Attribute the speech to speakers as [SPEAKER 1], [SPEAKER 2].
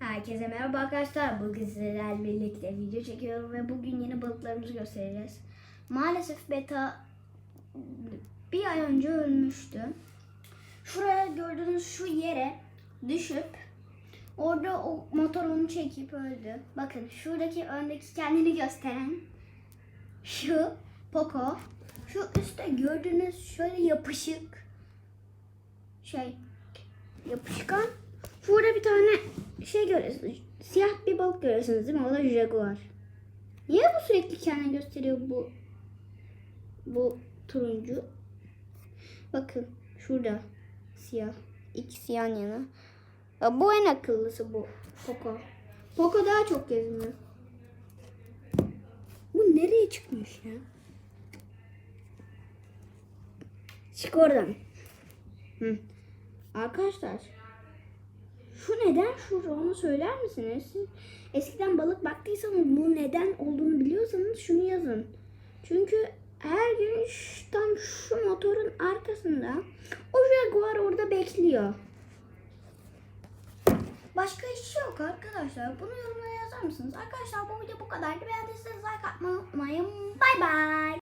[SPEAKER 1] Herkese merhaba arkadaşlar. Bugün sizlerle birlikte video çekiyorum ve bugün yeni balıklarımızı göstereceğiz. Maalesef beta bir ay önce ölmüştü. Şuraya gördüğünüz şu yere düşüp orada o motor onu çekip öldü. Bakın şuradaki öndeki kendini gösteren şu Poco. Şu üstte gördüğünüz şöyle yapışık şey yapışkan. Şurada bir tane şey görüyorsunuz. Siyah bir balık görüyorsunuz değil mi? O da jaguar. Niye bu sürekli kendini gösteriyor bu bu turuncu? Bakın şurada siyah. İkisi yan yana. Ya bu en akıllısı bu. Poco. Poco daha çok geziniyor. Bu nereye çıkmış ya? Çık oradan. Hı. Arkadaşlar neden şu onu söyler misiniz? Siz eskiden balık baktıysanız bu neden olduğunu biliyorsanız şunu yazın. Çünkü her gün tam şu motorun arkasında o jaguar orada bekliyor. Başka hiç yok arkadaşlar. Bunu yorumlara yazar mısınız? Arkadaşlar bu video bu kadardı. Beğendiyseniz like atmayı.